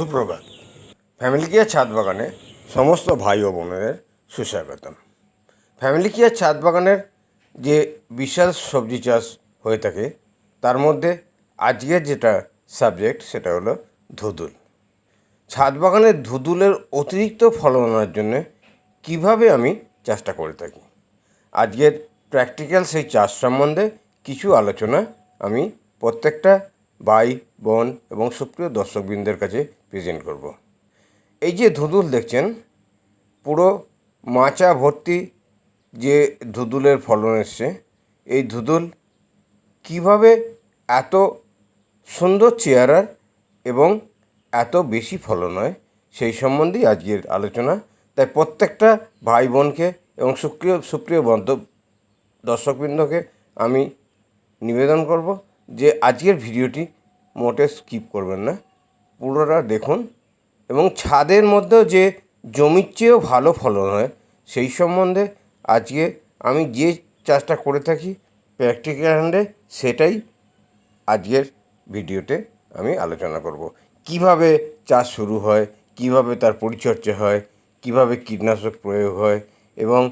সুপ্রভাত। Family care ছাদ বাগানে সমস্ত ভাই ও বোনেদের সুস্বাগতম। ফ্যামিলি কেয়ার ছাদ বাগানের যে বিশাল সবজি চাষ হয়ে থাকে, তার মধ্যে আজকের যেটা সাবজেক্ট সেটা হলো ধুদুল। ছাদ বাগানের ধুদুলের অতিরিক্ত ফলনের জন্য কীভাবে আমি চাষটা করে থাকি? আজকের প্র্যাকটিক্যাল সেই চাষ সম্বন্ধে কিছু আলোচনা আমি প্রত্যেকটা ভাই, বোন এবং সুপ্রিয় দর্শকবৃন্দের কাছে প্রেজেন্ট করব। এই যে ধুদুল দেখছেন, পুরো মাচা ভর্তি যে ধুদুলের ফলন এসছে, এই ধুদুল কীভাবে এত সুন্দর চেহারার এবং এত বেশি ফলন হয় সেই সম্বন্ধেই আজকের আলোচনা তাই প্রত্যেকটা ভাই বোনকে এবং সুপ্রিয় সুপ্রিয় বন্ধ, দর্শকবৃন্দকে আমি নিবেদন করব যে আজকের ভিডিওটি মোটে স্কিপ করবেন না পুরোটা দেখুন। এবং ছাদের মধ্যেও যে জমির চেয়েও ভালো ফলন হয়, সেই সম্বন্ধে আজকে আমি যে চাষটা করে থাকি প্র্যাকটিক্যাল হ্যান্ডে সেটাই আজকের ভিডিওতে আমি আলোচনা করব। কীভাবে চাষ শুরু হয়, কীভাবে তার পরিচর্যা হয়, কীভাবে কীটনাশক প্রয়োগ হয় এবং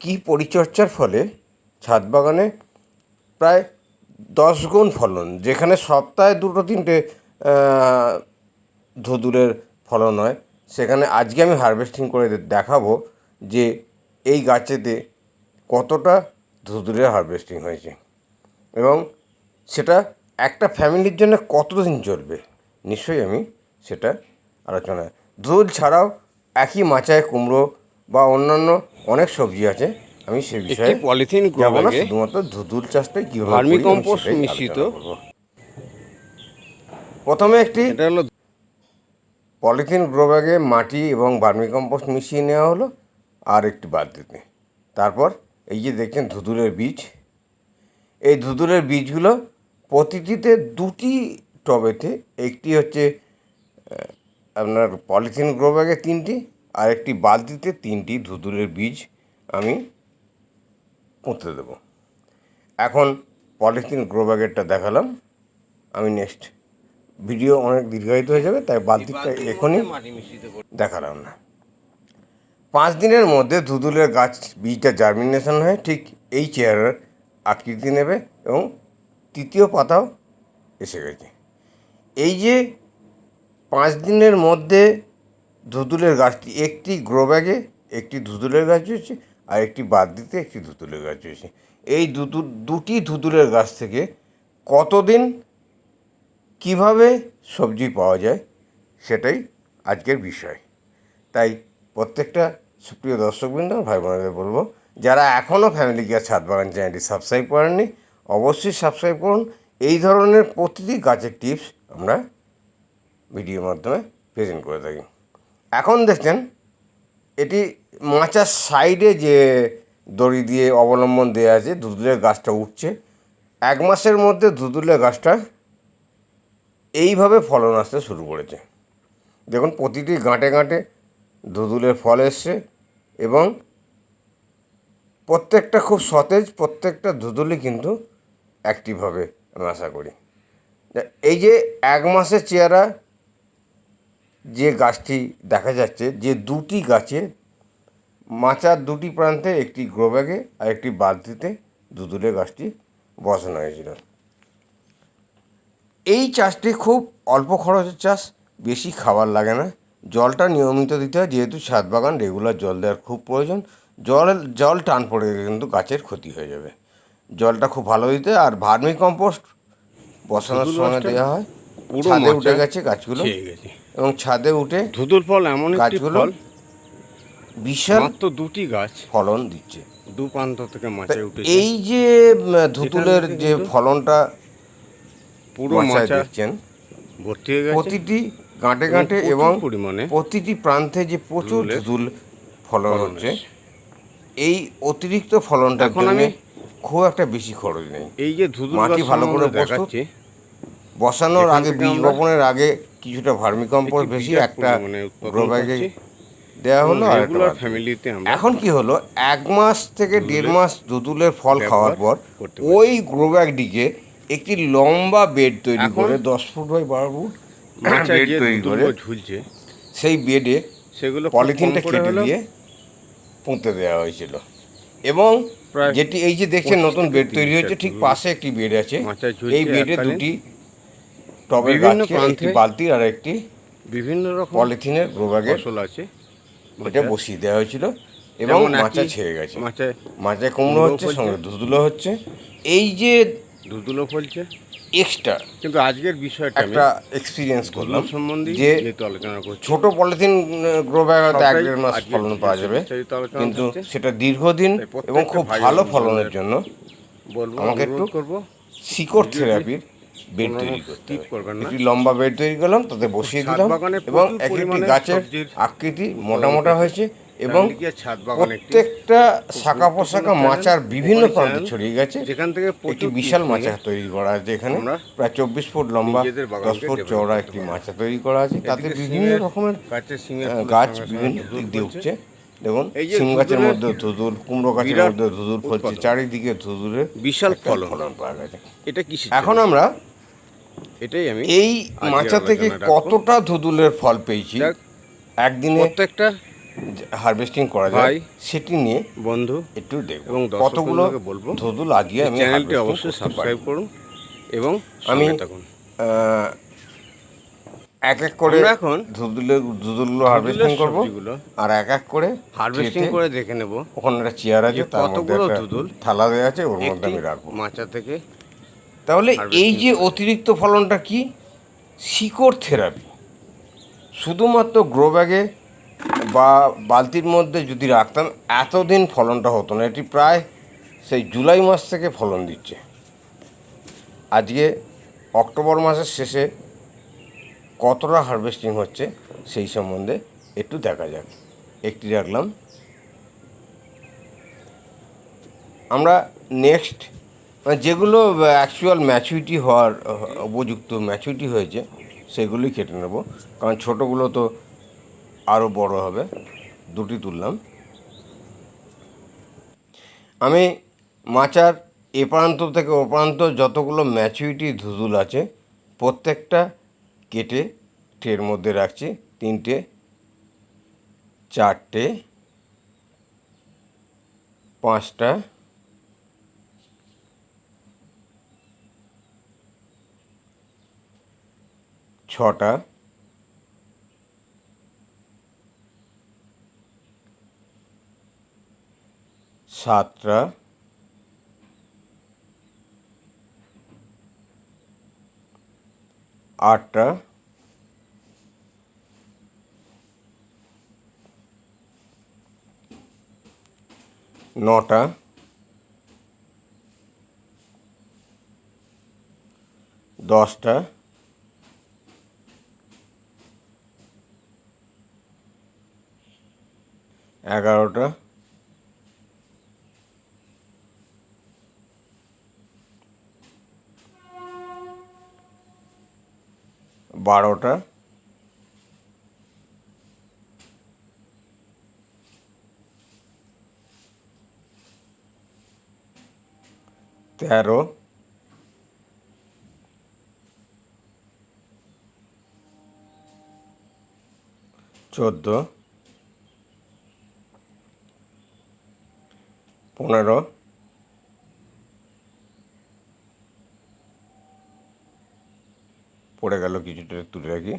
কি পরিচর্যার ফলে ছাদ বাগানে প্রায় দশ গুণ ফলন, যেখানে সপ্তাহে দুটো, তিনটে আহ, ধুদুলের ফলন হয়। সেখানে আজকে আমি হারভেস্টিং করে দেখাবো যে এই গাছেতে কতটা ধুদুলের হারভেস্টিং হয়েছে। এবং সেটা একটা ফ্যামিলির জন্য কতদিন চলবে? নিশ্চয়ই আমি সেটা আলোচনা ধুল ছাড়াও একই মাচায় কুমড়ো বা অন্যান্য অনেক সবজি আছে। আমি সে বিষয়ে পলিথিন শুধুমাত্র ধুদুল চাষটাই কীভাবে ভার্মি কম্পোস্ট মিশ্রিত। প্রথমে একটি এটা হলো পলিথিন গ্রো ব্যাগে মাটি এবং ভার্মি কম্পোস্ট মিশিয়ে নেওয়া হলো আর একটি বালতিতে তারপর এই যে দেখছেন ধুদুলের বীজ এই ধুদুলের বীজগুলো প্রতিটিতে দুটি টবেতে একটি হচ্ছে আপনার পলিথিন গ্রো ব্যাগে তিনটি আর একটি বালতিতে তিনটি ধুদুলের বীজ আমি পুঁতে দেবো। এখন পলিথিন গ্রো ব্যাগেরটা দেখালাম আমি নেক্সট ভিডিও অনেক দীর্ঘায়িত হয়ে যাবে তাই বালতিটা এখনই মাটি মিশ্রিত দেখালাম না। পাঁচ দিনের মধ্যে ধুদুলের গাছ বীজটা জার্মিনেশন হয়ে ঠিক এই চেহারার আকৃতি নেবে এবং তৃতীয় পাতাও এসে গেছে। এই যে পাঁচ দিনের মধ্যে ধুতুলের গাছটি একটি গ্রো ব্যাগে একটি ধুতুলের গাছ হয়েছে আর একটি বাদ দিতে একটি ধুতুলের গাছ হয়েছে। এই দুটি ধুতুলের গাছ থেকে কতদিন কীভাবে সবজি পাওয়া যায় সেটাই আজকের বিষয়। তাই প্রত্যেকটা সুপ্রিয় দর্শকবৃন্দ ভাই বোনেদের বলব, যারা এখনও ফ্যামিলি গিয়ার ছাদ বাগান চ্যানেলটি সাবস্ক্রাইব করেননি, অবশ্যই সাবস্ক্রাইব করুন। এই ধরনের প্রতিটি গাছের টিপস আমরা ভিডিওর মাধ্যমে প্রেজেন্ট করে থাকি। এখন দেখছেন, এটি মাচার সাইডে যে দড়ি দিয়ে অবলম্বন দেওয়া আছে ধুতুলের গাছটা উঠছে। এক মাসের মধ্যে ধুতুলের গাছটা এইভাবে ফলন আসতে শুরু করেছে। দেখুন, প্রতিটি গাঁটে গাঁটে ধুদুলের ফল এসছে এবং প্রত্যেকটা খুব সতেজ, প্রত্যেকটা ধুদুলি কিন্তু অ্যাক্টিভ হবে আমি আশা করি। এই যে এক মাসের চেহারা যে গাছটি দেখা যাচ্ছে, যে দুটি গাছে মাচার দুটি প্রান্তে একটি গ্রো ব্যাগে আর একটি বালতিতে দুদুলে গাছটি বসানো হয়েছিল। এই চাষটি খুব অল্প খরচের চাষ বেশি খাবার লাগে না। জলটা নিয়মিত দিতে হয় যেহেতু ছাদ বাগান রেগুলার জল দেওয়ার খুব প্রয়োজন। জল জল টান পড়ে গেলে কিন্তু গাছের ক্ষতি হয়ে যাবে। জলটা খুব ভালো দিতে আর ভার্মি কম্পোস্ট বসানোর সময় দেওয়া হয়। ছাদে উঠে গেছে গাছগুলো। এবং ছাদে উঠে ধুতুল ফল এমন গাছগুলো বিশাল মাত্র দুটি গাছ ফলন দিচ্ছে। দু প্রান্ত থেকে মাচায় উঠেছে। এই যে ধুতুলের যে ফলনটা পুরো মাচায় দেখছেন। ভর্তি হয়ে গেছে। প্রতিটি গাঁটে গাঁটে এবং পরিমাণে। প্রতিটি প্রান্তে যে প্রচুর ধুদুল ফলন হচ্ছে এই অতিরিক্ত ফলনটার এখন জন্য আমি- খুব একটা বেশি খরচ নেই। এই যে ধুতুল মাটি ভালো করে দেখাচ্ছি। বসানোর আগে বীজ বপনের আগে কিছুটা ভার্মিকম্পোস্ট বেশি একটা পরিমাণে উৎপাদন গ্রো ব্যাগে করছি। দেওয়া হলো আর ফ্যামিলিতে আমরা এখন কি হলো এক মাস থেকে দেড় মাস দুতুলের ফল খাওয়ার পর ওই গ্রো ব্যাগটিকে একটি লম্বা বেড তৈরি করে দশ ফুট বাই বারো ফুট বেড তৈরি করে। ঝুলছে। সেই বেডে সেগুলো পলিথিনটা কেটে দিয়ে পুঁতে দেওয়া হয়েছিল। এবং যেটি এই যে দেখছেন নতুন বেড তৈরি হয়েছে ঠিক পাশে একটি বেড আছে। এই বেডে দুটি টবের গাছকে একটি বালতি আর একটি বিভিন্ন রকম পলিথিনের ফসল আছে। এটা বসিয়ে দেওয়া হয়েছিল এবং মাচা ছেড়ে গেছে। মাচায় কুমড়ো হচ্ছে। সঙ্গে ধুধুলো হচ্ছে। এই যে দুধুলো ফলছে। এক্সট্রা কিন্তু আজকের বিষয়টা একটা এক্সপিরিয়েন্স করলাম সম্বন্ধে যে আলোচনা করছি। ছোট পলিথিন গ্রো ব্যাগ হয়তো এক দেড় মাস ফলন পাওয়া যাবে। কিন্তু সেটা দীর্ঘদিন এবং খুব ভালো ফলনের জন্য। বলব আমাকে একটু করব। শিকড় থেরাপির বেড তৈরি করতে। একটি লম্বা বেড তৈরি করলাম তাতে বসিয়ে দিলাম এবং এক একটি গাছের আকৃতি মোটা মোটা হয়েছে। এবং প্রত্যেকটা শাখা গুরুত্বপূর্ণ মাচার বিভিন্ন প্রান্তে ছড়িয়ে গেছে। যেখান থেকে একটি বিশাল মাচা তৈরি করা আছে। এখানে প্রায় চব্বিশ ফুট লম্বা দশ ফুট চওড়া একটি। মাচা তৈরি করা আছে। তাতে বিভিন্ন রকমের গাছ বিভিন্ন দিক দিয়ে উঠছে। দেখুন সিম গাছের মধ্যে ধুদুল কুমড়ো গাছের মধ্যে ধুদুল ফলছে চারিদিকে ধুদুলের বিশাল ফলন। ফলন পাওয়া গেছে। এটা কি এখন আমরা এটাই আমি এই মাচা থেকে কতটা ধুদুলের ফল পেয়েছি? একদিনে প্রত্যেকটা হারভেস্টিং করা যায় সেটি নিয়ে বন্ধু একটু দেখব। এবং কতগুলো বলব, ধুদুল আজকে আমি চ্যানেলটি অবশ্যই সাবস্ক্রাইব করুন এবং আমি এক এক করে এখন ধুদুলের ধুদুলগুলো হারভেস্টিং করব আর এক এক করে হারভেস্টিং করে দেখে নেব। ওখানে একটা চেয়ার আছে তার মধ্যে কতগুলো থালা দেওয়া আছে ওর মধ্যে আমি রাখব। মাচা থেকে তাহলে এই যে অতিরিক্ত ফলনটা কি? শিকড় থেরাপি। শুধুমাত্র গ্রো ব্যাগে বা বালতির মধ্যে যদি রাখতাম, এতদিন ফলনটা হতো না। এটি প্রায় সেই জুলাই মাস থেকে ফলন দিচ্ছে। আজকে অক্টোবর মাসের শেষে কতটা হারভেস্টিং হচ্ছে সেই সম্বন্ধে একটু দেখা যাক। একটি রাখলাম। আমরা নেক্সট মানে যেগুলো অ্যাকচুয়াল ম্যাচুরিটি হওয়ার উপযুক্ত ম্যাচুরিটি হয়েছে, সেগুলোই কেটে নেব। কারণ ছোটোগুলো তো আরও বড় হবে। দুটি তুললাম। আমি মাচার এ প্রান্ত থেকে ও প্রান্ত যতগুলো ম্যাচুরিটি ধুদুল আছে, প্রত্যেকটা কেটে ট্রের মধ্যে রাখছি। তিনটে, চারটে, পাঁচটা, ছটা সাতটা। আটটা। নটা। দশটা। এগারোটা। বারোটা। তেরো। চোদ্দ। পনেরো। পড়ে গেল কিছুটা তুলে রাখি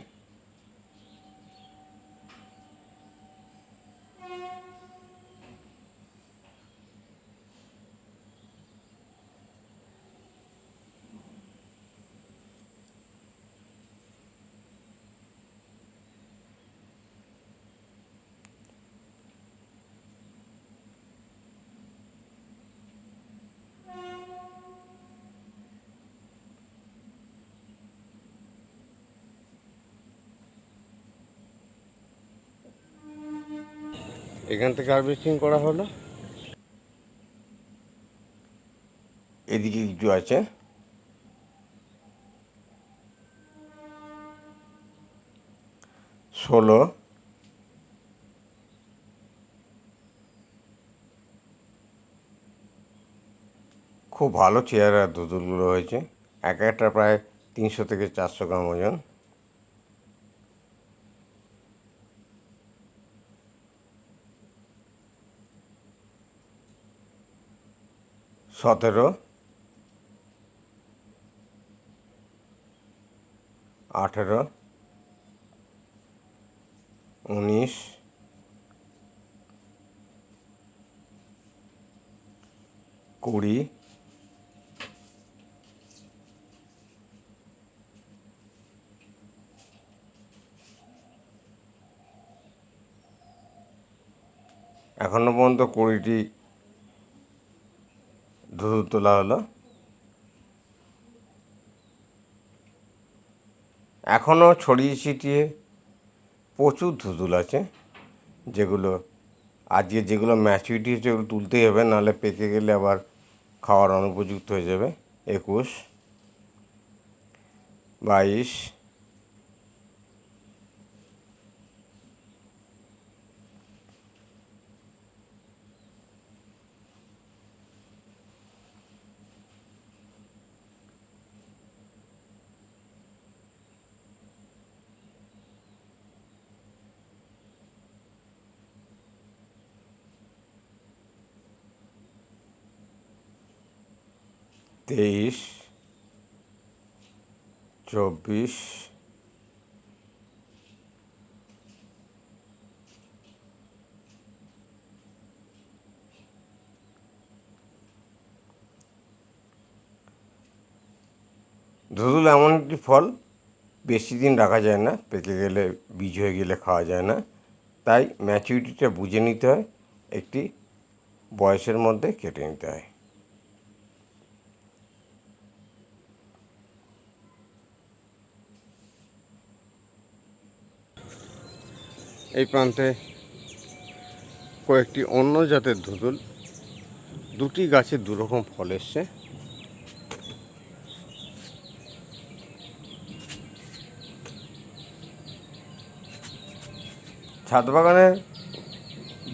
এখান থেকে হারভেস্টিং করা হলো। এদিকে কিছু আছে। ষোলো। খুব ভালো চেয়ার দুদুলগুলো হয়েছে। এক একটা প্রায় তিনশো থেকে চারশো গ্রাম ওজন। সতেরো আঠেরো উনিশ কুড়ি এখনও পর্যন্ত কুড়িটি ধুধু তোলা হলো। এখনও ছড়িয়ে ছিটিয়ে প্রচুর ধুতুল আছে, যেগুলো আজকে যেগুলো ম্যাচুরিটি হচ্ছে ওগুলো তুলতেই হবে, নাহলে পেকে গেলে আবার খাওয়ার অনুপযুক্ত হয়ে যাবে। একুশ, বাইশ তেইশ, চব্বিশ ধুদুল এমন একটি ফল, বেশি দিন রাখা যায় না, পেকে গেলে, বীজ হয়ে গেলে খাওয়া যায় না। তাই ম্যাচুরিটিটা বুঝে নিতে হয়, একটি বয়সের মধ্যে কেটে নিতে হয়। এই প্রান্তে কয়েকটি অন্য জাতের ধুতুল, দুটি গাছে দুরকম ফল এসছে। ছাদ বাগানে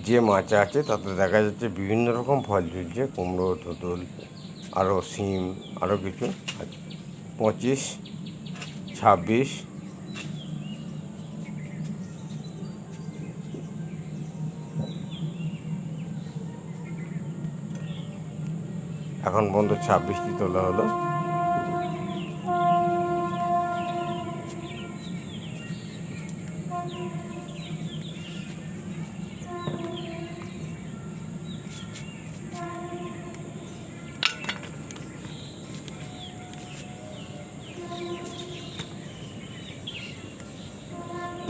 যে মাচা আছে, তাতে দেখা যাচ্ছে বিভিন্ন রকম ফল ঝুলছে, কুমড়ো, ধুতুল আরও সিম আরও কিছু। পঁচিশ, ছাব্বিশ এখন পর্যন্ত ছাব্বিশটি তোলা হলো।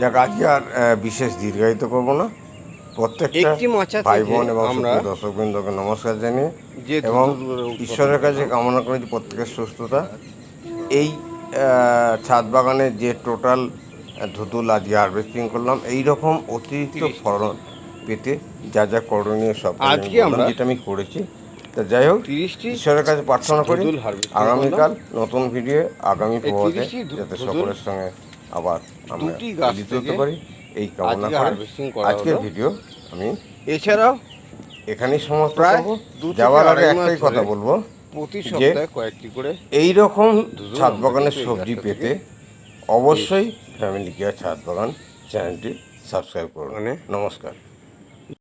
যাক আজকে আর বিশেষ দীর্ঘায়িত করব না। প্রত্যেকটা ভাই বোন এবং আমরা সুপ্রিয় দর্শকবৃন্দকে নমস্কার জানিয়ে এবং ঈশ্বরের কাছে কামনা করি প্রত্যেকের সুস্থতা। এই ছাদ বাগানের যে টোটাল ধুতুল আজকে হারভেস্টিং করলাম এই রকম অতিরিক্ত ফলন পেতে যা যা করণীয় সব আজকে আমরা যেটা আমি করেছি। তা যাই হোক ঈশ্বরের কাছে প্রার্থনা করি আগামীকাল নতুন ভিডিও আগামী এই পর্বে 30টি ধু- যাতে সকলের সঙ্গে আবার আমরা মিলিত হতে পারি। এই কামনা করে আজকের ভিডিও আমি এছাড়াও এখানেই সমস্ত প্রায় যাওয়ার আগে একটাই কথা বলব প্রতি সপ্তাহে কয়েকটি করে এই রকম ছাদ বাগানের সবজি পেতে অবশ্যই ফ্যামিলি কেয়ার ছাদ বাগান চ্যানেলটি সাবস্ক্রাইব করুন। মানে- নমস্কার।